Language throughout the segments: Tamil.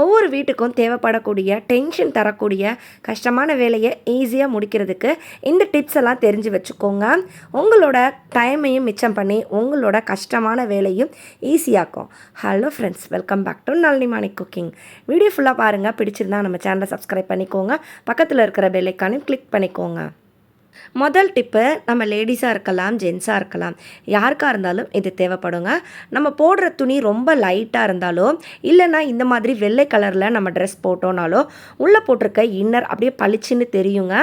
ஒவ்வொரு வீட்டுக்கும் தேவைப்படக்கூடிய டென்ஷன் தரக்கூடிய கஷ்டமான வேலையை ஈஸியாக முடிக்கிறதுக்கு இந்த டிப்ஸ் எல்லாம் தெரிஞ்சு வச்சுக்கோங்க. உங்களோட டைமையும் மிச்சம் பண்ணி உங்களோட கஷ்டமான வேலையும் ஈஸியாக்கும் hello friends welcome back to Nalini Manik cooking video ஃபுல்லாக பாருங்கள் பிடிச்சிருந்தா நம்ம சேனலை சப்ஸ்கிரைப் பண்ணிக்கோங்க. பக்கத்தில் இருக்கிற பெல்லைக்கானையும் கிளிக் பண்ணிக்கோங்க. முதல் டிப்பு நம்ம லேடிஸாக இருக்கலாம் ஜென்ஸாக இருக்கலாம். யாருக்காக இருந்தாலும் இது தேவைப்படுங்க. நம்ம போடுற துணி ரொம்ப லைட்டாக இருந்தாலோ இல்லைனா இந்த மாதிரி வெள்ளை கலரில் நம்ம ட்ரெஸ் போட்டோனாலோ உள்ளே போட்டிருக்க இன்னர் அப்படியே பளிச்சுன்னு தெரியுங்க.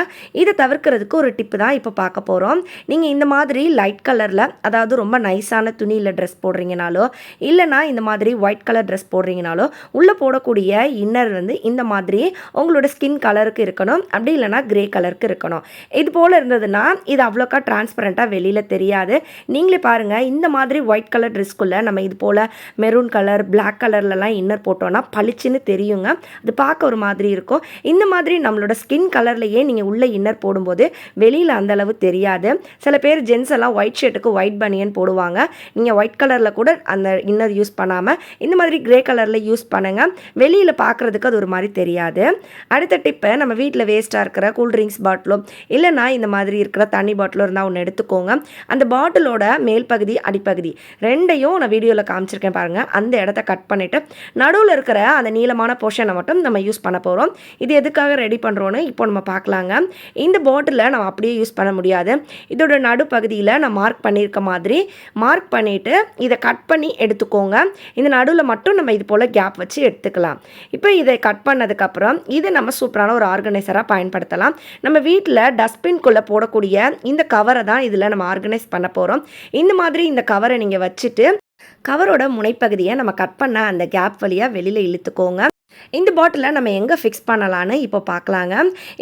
இதை தவிர்க்கிறதுக்கு ஒரு டிப்பு தான் இப்போ பார்க்க போகிறோம் நீங்கள் இந்த மாதிரி லைட் கலரில் அதாவது ரொம்ப நைஸான துணியில் ட்ரெஸ் போடுறீங்கனாலோ இல்லைனா இந்த மாதிரி ஒயிட் கலர் ட்ரெஸ் போடுறீங்கனாலோ உள்ளே போடக்கூடிய இன்னர் வந்து இந்த மாதிரி உங்களோட ஸ்கின் கலருக்கு இருக்கணும். அப்படி இல்லைன்னா கிரே கலருக்கு இருக்கணும். இது போல் இருந்ததுன்னா இது அவ்வளோக்கா டிரான்ஸ்பரண்ட்டாக வெளியில் தெரியாது. நீங்களே பாருங்கள் இந்த மாதிரி ஒயிட் கலர் ட்ரெஸ்க்குள்ளே நம்ம இது போல் மெரூன் கலர் பிளாக் கலர்லலாம் இன்னர் போட்டோன்னா பளிச்சுன்னு தெரியுங்க. அது பார்க்க ஒரு மாதிரி இருக்கும். இந்த மாதிரி நம்மளோட ஸ்கின் கலர்லையே நீங்கள் உள்ள இன்னர் போடும்போது வெளியில் அந்த அளவு தெரியாது. சில பேர் ஜென்ஸ் எல்லாம் ஒயிட் ஷர்ட்டுக்கு ஒயிட் பனியன் போடுவாங்க. நீங்கள் ஒயிட் கலரில் கூட அந்த இன்னர் யூஸ் பண்ணாமல் இந்த மாதிரி கிரே கலரில் யூஸ் பண்ணுங்கள் வெளியில் பார்க்குறதுக்கு அது ஒரு மாதிரி தெரியாது. அடுத்த டிப்பை நம்ம வீட்டில் வேஸ்ட்டாக இருக்கிற கூல்ட்ரிங்க்ஸ் பாட்டிலும் இல்லைனா இந்த மாதிரி இருக்கிற தண்ணி பாட்டிலும் இருந்தால் ஒன்று எடுத்துக்கோங்க. அந்த பாட்டிலோட மேல் பகுதி அடிப்பகுதி ரெண்டையும் நான் வீடியோவில் காமிச்சிருக்கேன் பாருங்கள் அந்த இடத்த கட் பண்ணிவிட்டு நடுவில் இருக்கிற அந்த நீளமான போர்ஷனை மட்டும் நம்ம யூஸ் பண்ண போகிறோம் இது எதுக்காக ரெடி பண்ணுறோன்னு இப்போ நம்ம பார்க்கலாங்க. இந்த பாட்டிலில் நம்ம அப்படியே யூஸ் பண்ண முடியாது. இதோட நடுப்பகுதியில் நான் மார்க் பண்ணியிருக்க மாதிரி மார்க் பண்ணிவிட்டு இதை கட் பண்ணி எடுத்துக்கோங்க. இந்த நடுவில் மட்டும் நம்ம இது போல் கேப் வச்சு எடுத்துக்கலாம். இப்போ இதை கட் பண்ணதுக்கப்புறம் இதை நம்ம சூப்பரான ஒரு ஆர்கனைசராக பயன்படுத்தலாம். நம்ம வீட்டில் டஸ்ட்பின்குள்ளே போடக்கூடிய இந்த கவரை தான் இதில் நம்ம ஆர்கனைஸ் பண்ண போகிறோம் இந்த மாதிரி இந்த கவரை நீங்கள் வச்சுட்டு கவரோட முனைப்பகுதியை நம்ம கட் பண்ண அந்த கேப் வழியாக வெளியில் இழுத்துக்கோங்க. இந்த பாட்டிலை நம்ம எங்கே ஃபிக்ஸ் பண்ணலான்னு இப்போ பார்க்கலாங்க.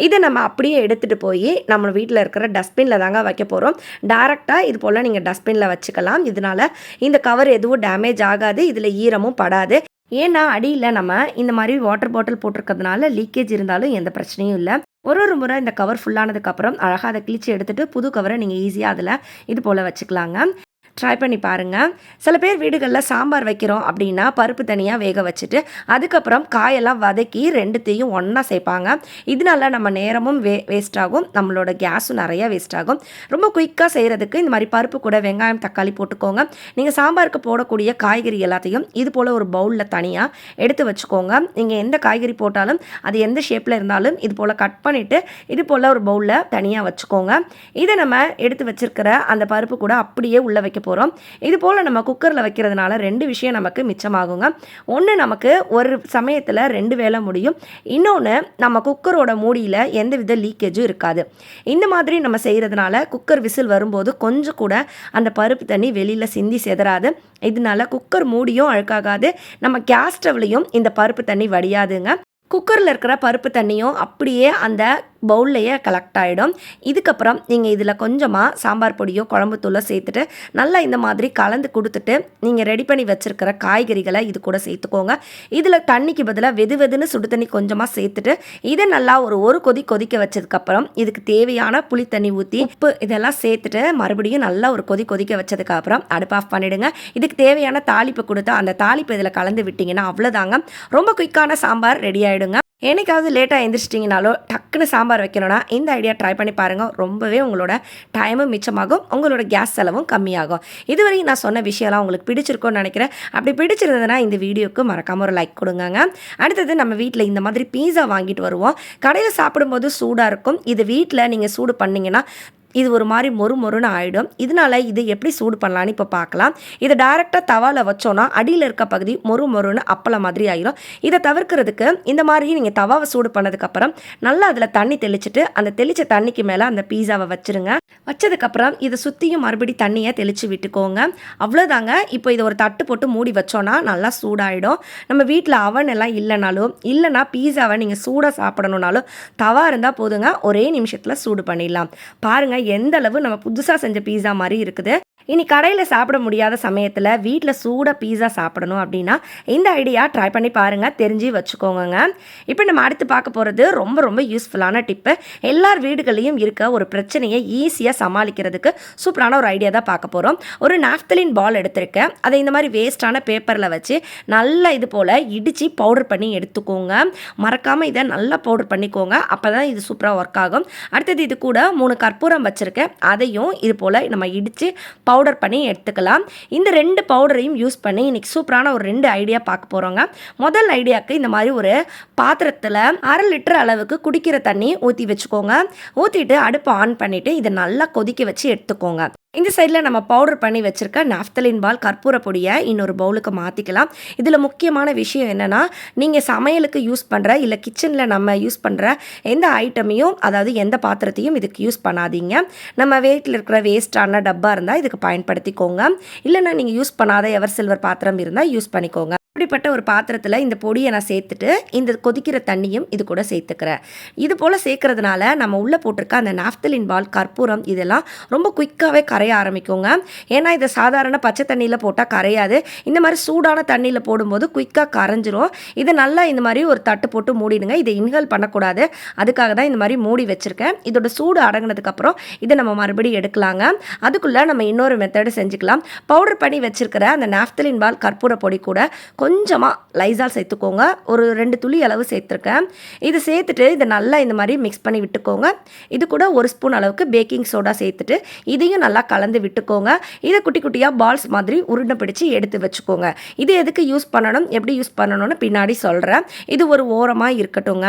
இதை நம்ம அப்படியே எடுத்துகிட்டு போய் நம்ம வீட்டில் இருக்கிற டஸ்ட்பினில் தாங்க வைக்க போகிறோம் டேரெக்டாக இது போல் நீங்கள் டஸ்ட்பினில் வச்சுக்கலாம். இதனால் இந்த கவர் எதுவும் டேமேஜ் ஆகாது இதில் ஈரமும் படாது. ஏன்னா அடியில் நம்ம இந்த மாதிரி வாட்டர் பாட்டில் போட்டிருக்கிறதுனால லீக்கேஜ் இருந்தாலும் எந்த பிரச்சனையும் இல்லை. ஒரு ஒரு முறை இந்த கவர் ஃபுல்லானதுக்கப்புறம் அழகாக அதை கிழிச்சு எடுத்துகிட்டு புது கவரை நீங்கள் ஈஸியாக அதில் இது போல் வச்சுக்கலாங்க. ட்ரை பண்ணி பாருங்கள் சில பேர் வீடுகளில் சாம்பார் வைக்கிறோம் அப்படின்னா பருப்பு தனியாக வேக வச்சுட்டு அதுக்கப்புறம் காயெல்லாம் வதக்கி ரெண்டுத்தையும் ஒன்றா சேர்ப்பாங்க. இதனால நம்ம நேரமும் வே வேஸ்ட் ஆகும். நம்மளோட கேஸும் நிறையா வேஸ்ட் ஆகும். ரொம்ப குயிக்காக செய்கிறதுக்கு இந்த மாதிரி பருப்பு கூட வெங்காயம் தக்காளி போட்டுக்கோங்க. நீங்கள் சாம்பாருக்கு போடக்கூடிய காய்கறி எல்லாத்தையும் இது போல் ஒரு பவுலில் தனியாக எடுத்து வச்சுக்கோங்க. நீங்கள் எந்த காய்கறி போட்டாலும் அது எந்த ஷேப்பில் இருந்தாலும் இது போல் கட் பண்ணிவிட்டு இது போல் ஒரு பவுலில் தனியாக வச்சுக்கோங்க. இதை நம்ம எடுத்து வச்சுருக்கிற அந்த பருப்பு கூட அப்படியே உள்ளே வைக்க போகிறோம் இது போல் நம்ம குக்கரில் வைக்கிறதுனால ரெண்டு விஷயம் நமக்கு மிச்சமாகுங்க. ஒன்று நமக்கு ஒரு சமயத்தில் ரெண்டு வேலை முடியும். இன்னொன்று நம்ம குக்கரோட மூடியில் எந்த வித லீக்கேஜும் இருக்காது. இந்த மாதிரி நம்ம செய்கிறதுனால குக்கர் விசில் வரும்போது கொஞ்சம் கூட அந்த பருப்பு தண்ணி வெளியில் சிந்தி செதறாது. இதனால குக்கர் மூடியும் அழுக்காகாது. நம்ம கேஸ் ஸ்டவ்லையும் இந்த பருப்பு தண்ணி வடியாதுங்க. குக்கரில் இருக்கிற பருப்பு தண்ணியும் அப்படியே அந்த பவுல்லையே கலெக்ட் ஆகிடும் இதுக்கப்புறம் நீங்கள் இதில் கொஞ்சமாக சாம்பார் பொடியோ குழம்பு தூளோ சேர்த்துட்டு நல்லா இந்த மாதிரி கலந்து கொடுத்துட்டு நீங்கள் ரெடி பண்ணி வச்சுருக்கிற காய்கறிகளை இது கூட சேர்த்துக்கோங்க. இதில் தண்ணிக்கு பதிலாக வெது வெதுன்னு சுடு தண்ணி கொஞ்சமாக சேர்த்துட்டு இதை நல்லா ஒரு ஒரு கொதி கொதிக்க வச்சதுக்கப்புறம் இதுக்கு தேவையான புளி தண்ணி ஊற்றி உப்பு இதெல்லாம் சேர்த்துட்டு மறுபடியும் நல்லா ஒரு கொதி கொதிக்க வச்சதுக்கப்புறம் அடுப்பு ஆஃப் பண்ணிவிடுங்க இதுக்கு தேவையான தாளிப்பு கொடுத்து அந்த தாளிப்பு இதில் கலந்து விட்டிங்கன்னா அவ்வளோதாங்க ரொம்ப குயிக்கான சாம்பார் ரெடி ஆகிடுங்க என்னைக்காவது லேட்டாக எழுந்திரிச்சிட்டிங்கனாலோ டக்குன்னு சாம்பார் வைக்கணும்னா இந்த ஐடியா ட்ரை பண்ணி பாருங்கள் ரொம்பவே உங்களோட டைமும் மிச்சமாகும். உங்களோட கேஸ் செலவும் கம்மியாகும். இதுவரை நான் சொன்ன விஷயம்லாம் உங்களுக்கு பிடிச்சிருக்கோன்னு நினைக்கிறேன். அப்படி பிடிச்சிருந்ததுன்னா இந்த வீடியோக்கு மறக்காமல் ஒரு லைக் கொடுங்க அடுத்தது நம்ம வீட்டில் இந்த மாதிரி பீஸா வாங்கிட்டு வருவோம். கடையில் சாப்பிடும்போது சூடாக இருக்கும். இது வீட்டில் நீங்கள் சூடு பண்ணிங்கன்னா இது ஒரு மாதிரி மொறு மொறுன்னு ஆகிடும் இதனால் இது எப்படி சூடு பண்ணலான்னு இப்போ பார்க்கலாம் இதை டேரெக்டாக தவாவில் வச்சோன்னா அடியில் இருக்க பகுதி மொறு மொறுன்னு அப்பளம் மாதிரி ஆகிடும் இதை தவிர்க்கிறதுக்கு இந்த மாதிரி நீங்கள் தவாவை சூடு பண்ணதுக்கப்புறம் நல்லா அதில் தண்ணி தெளிச்சுட்டு அந்த தெளித்த தண்ணிக்கு மேலே அந்த பீஸாவை வச்சுருங்க. வச்சதுக்கப்புறம் இதை சுற்றியும் மறுபடி தண்ணியை தெளித்து விட்டுக்கோங்க. அவ்வளோதாங்க இப்போ இதை ஒரு தட்டு போட்டு மூடி வச்சோன்னா நல்லா சூடாகிடும் நம்ம வீட்டில் அவன் எல்லாம் இல்லைனாலும் இல்லைனா பீஸாவை நீங்கள் சூடாக சாப்பிடணுன்னாலும் தவா இருந்தால் போதுங்க. ஒரே நிமிஷத்தில் சூடு பண்ணிடலாம். பாருங்கள் எந்த அளவு நம்ம புதுசாக செஞ்ச பீஸா மாதிரி இருக்குது. இனி கடையில் சாப்பிட முடியாத சமயத்தில் வீட்டில் சூடாக பீஸா சாப்பிடணும் அப்படின்னா இந்த ஐடியா ட்ரை பண்ணி பாருங்கள் தெரிஞ்சு வச்சுக்கோங்க இப்போ நம்ம அடுத்து பார்க்க போகிறது ரொம்ப ரொம்ப யூஸ்ஃபுல்லான டிப்பு எல்லார் வீடுகளையும் இருக்க ஒரு பிரச்சனையை ஈஸியாக சமாளிக்கிறதுக்கு சூப்பரான ஒரு ஐடியா தான் பார்க்க போகிறோம் ஒரு நாஃப்தலின் பால் எடுத்திருக்கேன். அதை இந்த மாதிரி வேஸ்ட்டான பேப்பரில் வச்சு நல்லா இது போல் இடித்து பவுடர் பண்ணி எடுத்துக்கோங்க. மறக்காமல் இதை நல்லா பவுடர் பண்ணிக்கோங்க. அப்போ தான் இது சூப்பராக ஒர்க் ஆகும். அடுத்தது இது கூட மூணு கற்பூரம் வச்சுருக்கேன். அதையும் இது போல் நம்ம இடித்து பவுடர் பவுடர் பண்ணி எடுத்துக்கலாம். இந்த ரெண்டு பவுடரையும் யூஸ் பண்ணி இன்றைக்கி சூப்பரான ஒரு ரெண்டு ஐடியா பார்க்க போகிறோங்க முதல் ஐடியாவுக்கு இந்த மாதிரி ஒரு பாத்திரத்தில் அரை லிட்டர் அளவுக்கு குடிக்கிற தண்ணி ஊற்றி வச்சுக்கோங்க. ஊற்றிட்டு அடுப்பை ஆன் பண்ணிவிட்டு இதை நல்லா கொதிக்க வச்சு எடுத்துக்கோங்க. இந்த சைடில் நம்ம பவுடர் பண்ணி வச்சுருக்க நாஃப்தலின் பால் கற்பூர பொடியை இன்னொரு பவுலுக்கு மாற்றிக்கலாம் இதில் முக்கியமான விஷயம் என்னென்னா நீங்கள் சமையலுக்கு யூஸ் பண்ணுற இல்லை கிச்சனில் நம்ம யூஸ் பண்ணுற எந்த ஐட்டமையும் அதாவது எந்த பாத்திரத்தையும் இதுக்கு யூஸ் பண்ணாதீங்க. நம்ம வீட்டில் இருக்கிற வேஸ்டான டப்பா இருந்தால் இதுக்கு பயன்படுத்திக்கோங்க. இல்லைன்னா நீங்கள் யூஸ் பண்ணாத எவர் சில்வர் பாத்திரம் இருந்தால் யூஸ் பண்ணிக்கோங்க. இப்படிப்பட்ட ஒரு பாத்திரத்தில் இந்த பொடியை நான் சேர்த்துட்டு இந்த கொதிக்கிற தண்ணியும் இது கூட சேர்த்துக்கிறேன். இது போல் சேர்க்கறதுனால நம்ம உள்ளே போட்டிருக்க அந்த நாஃப்தலின் பால் கற்பூரம் இதெல்லாம் ரொம்ப குயிக்காகவே கரைய ஆரம்பிக்குங்க. ஏன்னா இதை சாதாரண பச்சை தண்ணியில் போட்டால் கரையாது. இந்த மாதிரி சூடான தண்ணியில் போடும்போது குயிக்காக கரைஞ்சிரும். இதை நல்லா இந்த மாதிரி ஒரு தட்டு போட்டு மூடிடுங்க. இதை இன்ஹால் பண்ணக்கூடாது. அதுக்காக தான் இந்த மாதிரி மூடி வச்சுருக்கேன். இதோட சூடு அடங்கினதுக்கப்புறம் இதை நம்ம மறுபடியும் எடுக்கலாங்க. அதுக்குள்ளே நம்ம இன்னொரு மெத்தடு செஞ்சுக்கலாம். பவுடர் பண்ணி வச்சுருக்கிற அந்த நாஃப்தலின் பால் கற்பூர பொடி கூட கொஞ்சமாக லைசால் சேர்த்துக்கோங்க. ஒரு ரெண்டு துளி அளவு சேர்த்துருக்கேன். இது சேர்த்துட்டு இதை நல்லா இந்த மாதிரி மிக்ஸ் பண்ணி விட்டுக்கோங்க. இது கூட ஒரு ஸ்பூன் அளவுக்கு பேக்கிங் சோடா சேர்த்துட்டு இதையும் நல்லா கலந்து விட்டுக்கோங்க. இதை குட்டி குட்டியாக பால்ஸ் மாதிரி உருண்டை பிடிச்சி எடுத்து வச்சுக்கோங்க. இது எதுக்கு யூஸ் பண்ணணும்? எப்படி யூஸ் பண்ணணும்னு பின்னாடி சொல்கிறேன் இது ஒரு ஓரமாக இருக்கட்டுங்க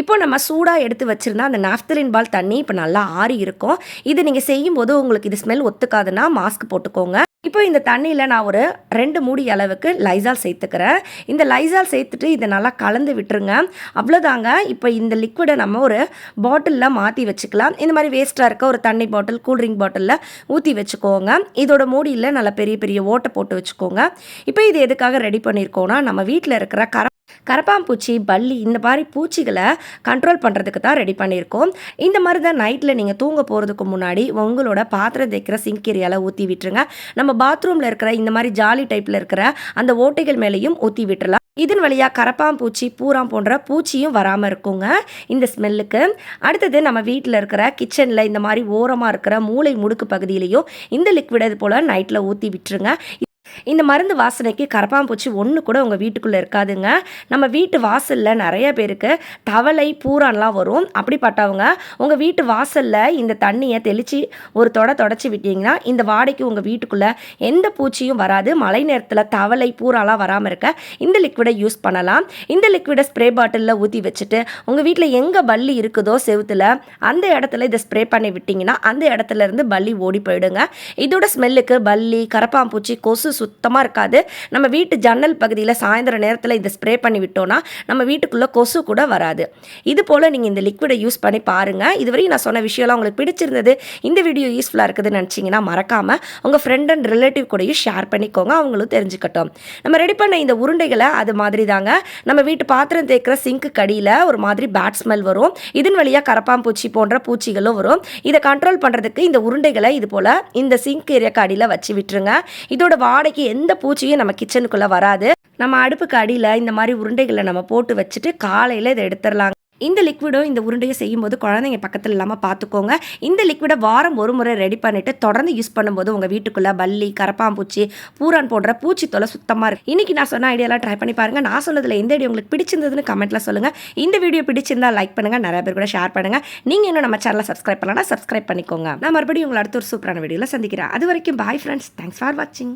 இப்போ நம்ம சூடாக எடுத்து வச்சுருந்தா அந்த நாஃப்தலின் பால் தண்ணி இப்போ நல்லா ஆறி இருக்கும். இது நீங்கள் செய்யும்போது உங்களுக்கு இது ஸ்மெல் ஒத்துக்காதுன்னா மாஸ்க் போட்டுக்கோங்க. இப்போ இந்த தண்ணியில் நான் ஒரு ரெண்டு மூடி அளவுக்கு லைசால் சேர்த்துக்கிறேன். இந்த லைசால் சேர்த்துட்டு இதை நல்லா கலந்து விட்டுருங்க. அவ்வளோதாங்க. இப்போ இந்த லிக்விடை நம்ம ஒரு பாட்டிலில் மாற்றி வச்சுக்கலாம். இந்த மாதிரி வேஸ்ட்டாக இருக்க ஒரு தண்ணி பாட்டில் கூல்ட்ரிங்க் பாட்டிலில் ஊற்றி வச்சுக்கோங்க. இதோட மூடியில் நல்லா பெரிய பெரிய ஓட்டை போட்டு வச்சுக்கோங்க. இப்போ இது எதுக்காக ரெடி பண்ணியிருக்கோன்னா நம்ம வீட்டில் இருக்கிற கர கரப்பாம்பூச்சி பல்லி இந்த மாதிரி பூச்சிகளை கண்ட்ரோல் பண்ணுறதுக்கு தான் ரெடி பண்ணியிருக்கோம். இந்த மாதிரி தான் நைட்டில் நீங்கள் தூங்க போகிறதுக்கு முன்னாடி உங்களோட பாத்திரம் தேய்க்கிற சிங்க் ஏரியாவில் ஊற்றி விட்டுருங்க. நம்ம பாத்ரூமில் இருக்கிற இந்த மாதிரி ஜாலி டைப்பில் இருக்கிற அந்த ஓட்டைகள் மேலேயும் ஊற்றி விட்டுறலாம். இதன் வழியாக கரப்பாம்பூச்சி பூராம் போன்ற பூச்சியும் வராமல் இருக்குங்க. இந்த ஸ்மெல்லுக்கு அடுத்தது நம்ம வீட்டில் இருக்கிற கிச்சனில் இந்த மாதிரி ஓரமாக இருக்கிற மூளை முடுக்கு பகுதியிலையும் இந்த லிக்விட் இது போல் நைட்டில் ஊற்றி விட்டுருங்க. இந்த மருந்து வாசனைக்கு கரப்பாம்பூச்சி ஒன்று கூட உங்கள் வீட்டுக்குள்ளே இருக்காதுங்க. நம்ம வீட்டு வாசலில் நிறைய பேருக்கு தவளை பூரான்லாம் வரும். அப்படிப்பட்டவங்க உங்கள் வீட்டு வாசலில் இந்த தண்ணியை தெளித்து ஒரு தொட தொடச்சி விட்டீங்கன்னா இந்த வாடைக்கு உங்கள் வீட்டுக்குள்ளே எந்த பூச்சியும் வராது. மழை நேரத்தில் தவளை பூராலாம் வராமல் இருக்க இந்த லிக்விடை யூஸ் பண்ணலாம். இந்த லிக்விடை ஸ்ப்ரே பாட்டிலில் ஊற்றி வச்சுட்டு உங்கள் வீட்டில் எங்கே பல்லி இருக்குதோ செவுத்தில் அந்த இடத்துல இதை ஸ்ப்ரே பண்ணி விட்டிங்கன்னா அந்த இடத்துல இருந்து பல்லி ஓடி போயிடுங்க. இதோட ஸ்மெல்லுக்கு பல்லி கரப்பாம்பூச்சி கொசு சுத்தமாக இருக்காது. நம்ம வீட்டு ஜன்னல் பகுதியில் சாயந்தர நேரத்தில் இதை ஸ்ப்ரே பண்ணி விட்டோன்னா நம்ம வீட்டுக்குள்ளே கொசு கூட வராது. இது போல் நீங்கள் இந்த லிக்விடை யூஸ் பண்ணி பாருங்கள் இதுவரையும் நான் சொன்ன விஷயம்லாம் உங்களுக்கு பிடிச்சிருந்தது. இந்த வீடியோ யூஸ்ஃபுல்லாக இருக்குதுன்னு நினச்சிங்கன்னா மறக்காமல் உங்கள் ஃப்ரெண்ட் அண்ட் ரிலேட்டிவ் கூடயும் ஷேர் பண்ணிக்கோங்க. அவங்களும் தெரிஞ்சுக்கட்டும். நம்ம ரெடி பண்ண இந்த உருண்டைகளை அது மாதிரி தாங்க நம்ம வீட்டு பாத்திரம் தேய்க்கிற சிங்க்கு கடியில் ஒரு மாதிரி பேட் ஸ்மெல் வரும். இதன் வழியாக கரப்பாம்பூச்சி போன்ற பூச்சிகளும் வரும். இதை கண்ட்ரோல் பண்ணுறதுக்கு இந்த உருண்டைகளை இது போல் இந்த சிங்க் ஏரியாக்கு அடியில் வச்சு விட்டுருங்க. இதோட வாடகைக்கு எந்த பூச்சியும் நம்ம கிச்சனுக்குள்ளே வராது. நம்ம அடுப்புக்கு அடியில் இந்த மாதிரி உருண்டைகளை நம்ம போட்டு வச்சுட்டு காலையில் இதை எடுத்துடலாங்க. இந்த லிக்விடும் இந்த உருண்டையை செய்யும்போது குழந்தைங்க பக்கத்தில் இல்லாமல் பார்த்துக்கோங்க இந்த லிக்விடை வாரம் ஒரு முறை ரெடி பண்ணிவிட்டு தொடர்ந்து யூஸ் பண்ணும்போது உங்கள் வீட்டுக்குள்ளே பல்லி கரப்பாம்பூச்சி பூரான் போன்ற பூச்சி தொலை சுத்தமாக இருக்கும் இன்றைக்கி நான் சொன்ன ஐடியாலாம் ட்ரை பண்ணி பாருங்கள் நான் சொன்னதில் எந்த ஐடியா உங்களுக்கு பிடிச்சிருந்ததுன்னு கமெண்ட்டில் சொல்லுங்கள் இந்த வீடியோ பிடிச்சிருந்தா லைக் பண்ணுங்கள் நிறைய பேர் கூட ஷேர் பண்ணுங்கள் நீங்கள் இன்னும் நம்ம சேனலை சப்ஸ்கிரைப் பண்ணலாம் சப்ஸ்கிரைப் பண்ணிக்கோங்க. நான் மறுபடியும் உங்களை அடுத்த ஒரு சூப்பரான வீடியோவில் சந்திக்கிறேன். அது வரைக்கும் பாய் ஃப்ரெண்ட்ஸ் தேங்க்ஸ் ஃபார் வாட்சிங்